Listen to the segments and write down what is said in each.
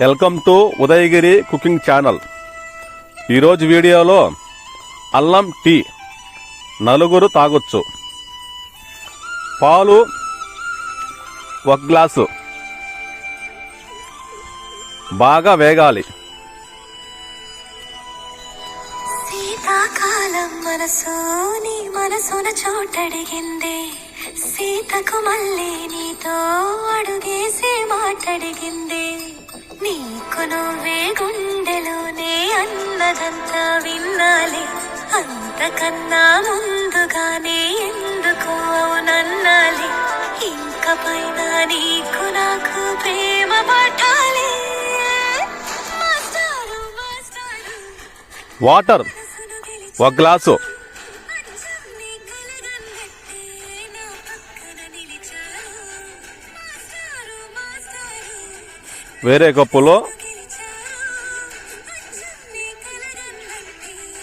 Welcome to Udayagiri cooking channel. ఈరోజు వీడియోలో అల్లం టీ నలుగురు తాగొచ్చు. పాలు ఒక గ్లాసు. బాగా వేగాలి. శీతాకాలం మనసుని మనసున చోటడిగింది. సీతకు మళ్ళీ నీతో అడుగేసి మాటడిగింది. నువ్వే గుండెలోనే అన్నదంతా వినాలి అంతకన్నా ముందుగానే ఎందుకు అవునన్నాలి ఇంక పైన నీకు నాకు ప్రేమ పట్టాలి వాటర్ ఒక గ్లాసు. వేరే కప్పులో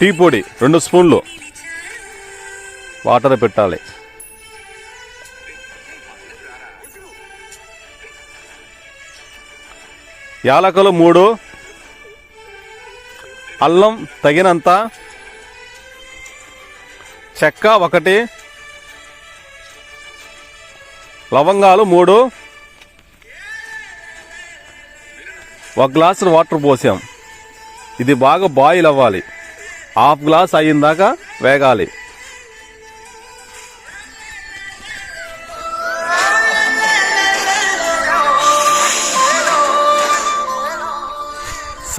టీ పొడి రెండు స్పూన్లు. వాటర్ పెట్టాలి. యాలకులు మూడు. అల్లం తగినంత. చెక్క ఒకటి. లవంగాలు మూడు. ఒక గ్లాసు వాటర్ పోసాం. ఇది బాగా బాయిల్ అవ్వాలి. హాఫ్ గ్లాస్ అయ్యిందాక వేగాలి.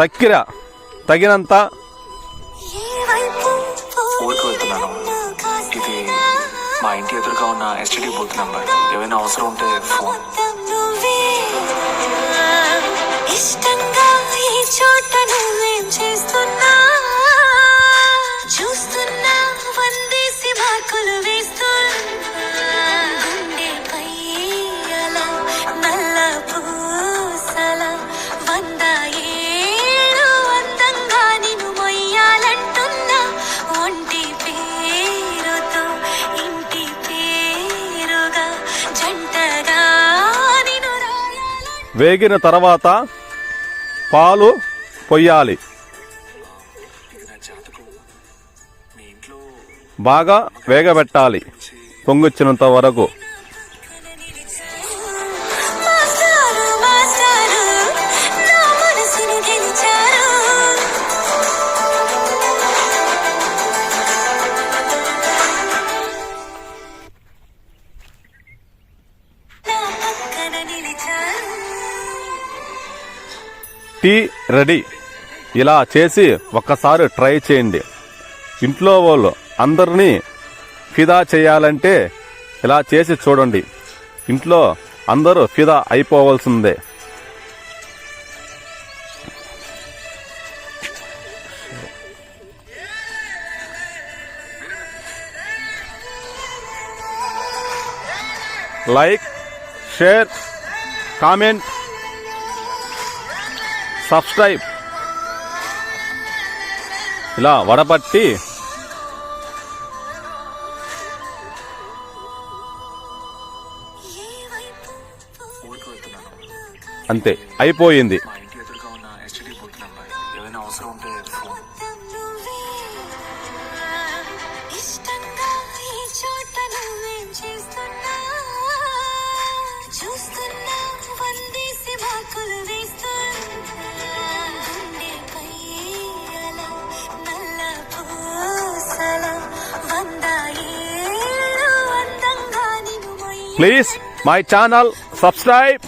చక్కెర తగినంత. ఊరికి వెళ్తున్నాను. ఇది మా ఇంటి ఎదురుగా ఉన్న ఎస్టీడీ బూత్ నంబర్. ఏమైనా అవసరం ఉంటే ఫోన్. వేగిన తర్వాత పాలు పొయ్యాలి. బాగా వేగబెట్టాలి. పొంగొచ్చినంత వరకు. నిలిచారు. Tea ready. ఇలా చేసి ఒక్కసారి ట్రై చేయండి. ఇంట్లో వాళ్ళు అందరినీ ఫిదా చేయాలంటే ఇలా చేసి చూడండి. ఇంట్లో అందరూ ఫిదా అయిపోవాల్సిందే. Like share comment subscribe. ఇలా వడపట్టి. అంతే అయిపోయింది. Please, my channel, subscribe.